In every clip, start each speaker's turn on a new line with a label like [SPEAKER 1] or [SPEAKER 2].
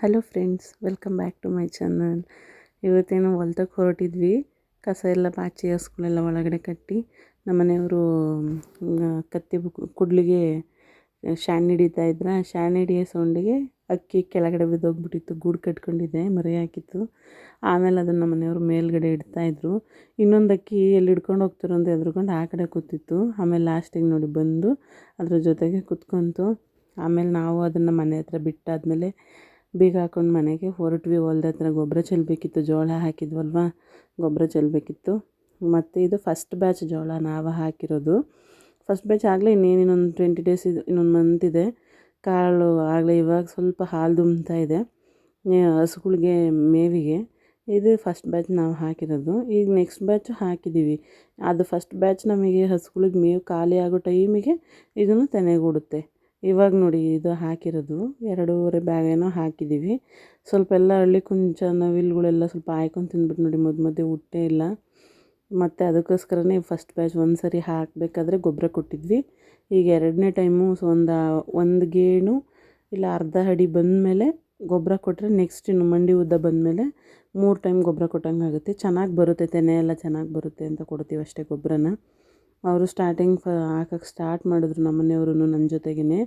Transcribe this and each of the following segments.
[SPEAKER 1] Hello friends welcome back to my channel ಇವತ್ತೇನು ಹೊಲ್ದಕ್ಕೆ ಹೊರಟಿದ್ವಿ. ಕಸ ಎಲ್ಲ ಪಾಚಿ ಹಸ್ಗಳೆಲ್ಲ ಒಳಗಡೆ ಕಟ್ಟಿ ನಮ್ಮನೆಯವರು ಕತ್ತಿ ಕುಡ್ಲಿಗೆ ಶಾಣ್ ಹಿಡಿತಾ ಇದ್ರ. ಶಾಣ್ ಹಿಡಿಯೋ ಸೌಂಡಿಗೆ ಅಕ್ಕಿ ಕೆಳಗಡೆ ಬಿದ್ದೋಗ್ಬಿಟ್ಟಿತ್ತು, ಗೂಡು ಕಟ್ಕೊಂಡಿದ್ದೆ ಮರಿ ಹಾಕಿತ್ತು. ಆಮೇಲೆ ಅದನ್ನು ನಮ್ಮನೆಯವರು ಮೇಲ್ಗಡೆ ಇಡ್ತಾಯಿದ್ರು ಇನ್ನೊಂದು ಅಕ್ಕಿ ಎಲ್ಲಿ ಹಿಡ್ಕೊಂಡು ಹೋಗ್ತಾರೋ ಅಂತ ಎದ್ರುಕೊಂಡು ಆ ಕಡೆ ಕೂತಿತ್ತು. ಆಮೇಲೆ ಲಾಸ್ಟಿಗೆ ನೋಡಿ ಬಂದು ಅದ್ರ ಜೊತೆಗೆ ಕೂತ್ಕೊಂತು. ಆಮೇಲೆ ನಾವು ಅದನ್ನು ಮನೆ ಹತ್ರ ಬಿಟ್ಟಾದ್ಮೇಲೆ ಬೀಗ ಹಾಕೊಂಡು ಮನೆಗೆ ಹೊರಟ್ವಿ. ಹೊಲ್ದ ಹತ್ರ ಗೊಬ್ಬರ ಚೆಲ್ಲಬೇಕಿತ್ತು ಜೋಳ ಹಾಕಿದ್ವಲ್ವಾ? ಗೊಬ್ಬರ ಚೆಲ್ಲಬೇಕಿತ್ತು ಮತ್ತು ಇದು ಫಸ್ಟ್ ಬ್ಯಾಚ್ ಜೋಳ ನಾವು ಹಾಕಿರೋದು. ಫಸ್ಟ್ ಬ್ಯಾಚ್ ಆಗಲೇ ಇನ್ನೇನು ಇನ್ನೊಂದು ಟ್ವೆಂಟಿ ಡೇಸ್ ಇದು ಇನ್ನೊಂದು ಮಂತ್ ಇದೆ. ಕಾಳು ಆಗಲೇ ಇವಾಗ ಸ್ವಲ್ಪ ಹಾಲು ದುಮ್ತಾ ಇದೆ. ಹಸುಗಳಿಗೆ, ಮೇವಿಗೆ. ಇದು ಫಸ್ಟ್ ಬ್ಯಾಚ್ ನಾವು ಹಾಕಿರೋದು. ಈಗ ನೆಕ್ಸ್ಟ್ ಬ್ಯಾಚ್ ಹಾಕಿದ್ದೀವಿ ಅದು ಫಸ್ಟ್ ಬ್ಯಾಚ್ ನಮಗೆ ಹಸುಗಳಿಗೆ ಮೇವು ಖಾಲಿ ಆಗೋ ಟೈಮಿಗೆ ಇದನ್ನು ತೆನೆಗೂಡುತ್ತೆ. ಇವಾಗ ನೋಡಿ ಇದು ಹಾಕಿರೋದು. ಎರಡೂವರೆ ಬ್ಯಾಗ್ ಏನೋ ಹಾಕಿದ್ದೀವಿ ಸ್ವಲ್ಪ ಎಲ್ಲ ಹಳ್ಳಿ ಕುಂಚ ನವಿಲುಗಳೆಲ್ಲ ಸ್ವಲ್ಪ ಹಾಯ್ಕೊಂಡು ತಿಂದ್ಬಿಟ್ಟು ನೋಡಿ ಮಧ್ಯ ಮಧ್ಯೆ ಹುಟ್ಟೇ ಇಲ್ಲ. ಮತ್ತು ಅದಕ್ಕೋಸ್ಕರನೇ ಫಸ್ಟ್ ಬ್ಯಾಚ್ ಒಂದು ಸರಿ ಹಾಕಬೇಕಾದ್ರೆ ಗೊಬ್ಬರ ಕೊಟ್ಟಿದ್ವಿ. ಈಗ ಎರಡನೇ ಟೈಮು ಸೊ ಒಂದು ಒಂದು ಗೇಣು, ಇಲ್ಲ ಅರ್ಧ ಅಡಿ ಬಂದಮೇಲೆ ಗೊಬ್ಬರ ಕೊಟ್ಟರೆ ನೆಕ್ಸ್ಟ್ ಇನ್ನು ಮಂಡಿ ಉದ್ದ ಬಂದಮೇಲೆ ಮೂರು ಟೈಮ್ ಗೊಬ್ಬರ ಕೊಟ್ಟಂಗೆ ಆಗುತ್ತೆ ಚೆನ್ನಾಗಿ ಬರುತ್ತೆ, ತೆನೆ ಎಲ್ಲ ಚೆನ್ನಾಗಿ ಬರುತ್ತೆ ಅಂತ ಕೊಡ್ತೀವಿ ಅಷ್ಟೇ ಗೊಬ್ಬರನ. ಅವರು ಸ್ಟಾರ್ಟಿಂಗ್ ಹಾಕಕ್ಕೆ ಸ್ಟಾರ್ಟ್ ಮಾಡಿದ್ರು ನಮ್ಮನೆಯವರು ನನ್ನ ಜೊತೆಗೇ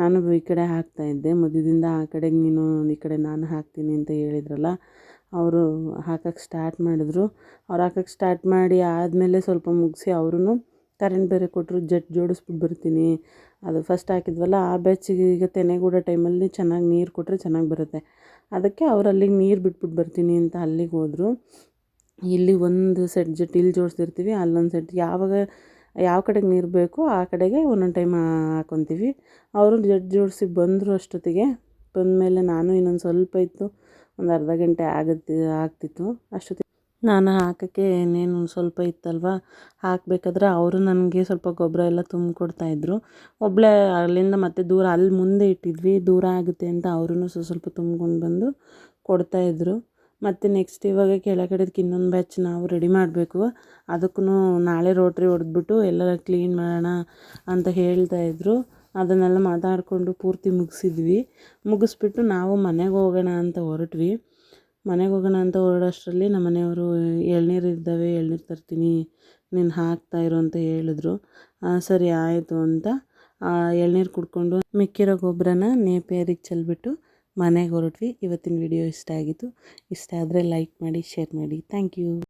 [SPEAKER 1] ನಾನು ಈ ಕಡೆ ಹಾಕ್ತಾಯಿದ್ದೆ ಮಧ್ಯದಿಂದ ಆ ಕಡೆಗೆ ನೀನು ಈ ಕಡೆ ನಾನು ಹಾಕ್ತೀನಿ ಅಂತ ಹೇಳಿದ್ರಲ್ಲ, ಅವರು ಹಾಕಕ್ಕೆ ಸ್ಟಾರ್ಟ್ ಮಾಡಿದ್ರು. ಅವ್ರು ಹಾಕಕ್ಕೆ ಸ್ಟಾರ್ಟ್ ಮಾಡಿ ಆದಮೇಲೆ ಸ್ವಲ್ಪ ಮುಗಿಸಿ ಅವ್ರೂ ಕರೆಂಟ್ ಬೇರೆ ಕೊಟ್ಟರು ಜಟ್ ಜೋಡಿಸ್ಬಿಟ್ಟು ಬರ್ತೀನಿ. ಅದು ಫಸ್ಟ್ ಹಾಕಿದ್ವಲ್ಲ, ಆ ಬ್ಯಾಚಿಗೆ ಈಗ ತೆನೆಗೂಡ ಟೈಮಲ್ಲಿ ಚೆನ್ನಾಗಿ ನೀರು ಕೊಟ್ಟರೆ ಚೆನ್ನಾಗಿ ಬರುತ್ತೆ. ಅದಕ್ಕೆ ಅವ್ರು ಅಲ್ಲಿಗೆ ನೀರು ಬಿಟ್ಬಿಟ್ಟು ಬರ್ತೀನಿ ಅಂತ ಅಲ್ಲಿಗೆ ಹೋದರು. ಇಲ್ಲಿ ಒಂದು ಸೆಟ್ ಜೊತೆ ಇಲ್ಲಿ ಜೋಡಿಸಿರ್ತೀವಿ, ಅಲ್ಲೊಂದು ಸೆಟ್ ಯಾವಾಗ ಯಾವ ಕಡೆಗೆ ನೀರು ಬೇಕೋ ಆ ಕಡೆಗೆ ಒಂದೊಂದು ಟೈಮ್ ಹಾಕೊತೀವಿ. ಅವರು ಜಡ್ ಜೋಡಿಸಿ ಬಂದರು ಅಷ್ಟೊತ್ತಿಗೆ. ಬಂದಮೇಲೆ ನಾನು ಇನ್ನೊಂದು ಸ್ವಲ್ಪ ಇತ್ತು, ಒಂದು ಅರ್ಧ ಗಂಟೆ ಆಗುತ್ತೆ, ಆಗ್ತಿತ್ತು. ಅಷ್ಟೊತ್ತಿಗೆ ನಾನು ಹಾಕೋಕ್ಕೆ ಇನ್ನೇನು ಸ್ವಲ್ಪ ಇತ್ತಲ್ವ? ಹಾಕಬೇಕಾದ್ರೆ ಅವರು ನನಗೆ ಸ್ವಲ್ಪ ಗೊಬ್ಬರ ಎಲ್ಲ ತುಂಬಿಕೊಡ್ತಾಯಿದ್ರು ಒಬ್ಬಳೇ ಅಲ್ಲಿಂದ ಮತ್ತೆ ದೂರ, ಅಲ್ಲಿ ಮುಂದೆ ಇಟ್ಟಿದ್ವಿ, ದೂರ ಆಗುತ್ತೆ ಅಂತ ಅವ್ರೂ ಸ್ವಲ್ಪ ತುಂಬ್ಕೊಂಡು ಬಂದು ಕೊಡ್ತಾಯಿದ್ರು ಮತ್ತು ನೆಕ್ಸ್ಟ್ ಇವಾಗ ಕೆಳಗಡೆದಕ್ಕೆ ಇನ್ನೊಂದು ಬ್ಯಾಚ್ ನಾವು ರೆಡಿ ಮಾಡಬೇಕು. ಅದಕ್ಕೂ ನಾಳೆ ರೋಟ್ರಿ ಹೊಡೆದ್ಬಿಟ್ಟು ಎಲ್ಲ ಕ್ಲೀನ್ ಮಾಡೋಣ ಅಂತ ಹೇಳ್ತಾ ಹೇಳ್ತಾಯಿದ್ರು ಅದನ್ನೆಲ್ಲ ಮಾತಾಡಿಕೊಂಡು ಪೂರ್ತಿ ಮುಗಿಸಿದ್ವಿ. ಮುಗಿಸ್ಬಿಟ್ಟು ನಾವು ಮನೆಗೆ ಹೋಗೋಣ ಅಂತ ಹೊರಟ್ವಿ. ಮನೆಗೆ ಹೋಗೋಣ ಅಂತ ಹೊರಡೋಷ್ಟರಲ್ಲಿ ನಮ್ಮ ಮನೆಯವರು, ಎಳ್ನೀರು ಇದ್ದಾವೆ, ಎಳ್ನೀರು ತರ್ತೀನಿ, ನೀನು ಹಾಕ್ತಾ ಇರು ಅಂತ ಹೇಳಿದ್ರು. ಸರಿ ಆಯಿತು ಅಂತ ಎಳ್ನೀರು ಕುಡ್ಕೊಂಡು ಮಿಕ್ಕಿರೋ ಗೊಬ್ಬರನ ನೇಪಿಯರಿಗೆ ಚೆಲ್ಬಿಟ್ಟು ಮನೆಗೆ ಹೊರಟ್ವಿ. ಇವತ್ತಿನ ವಿಡಿಯೋ ಇಷ್ಟ ಆಗಿತ್ತು. ಇಷ್ಟ ಆದರೆ ಲೈಕ್ ಮಾಡಿ ಶೇರ್ ಮಾಡಿ. Thank you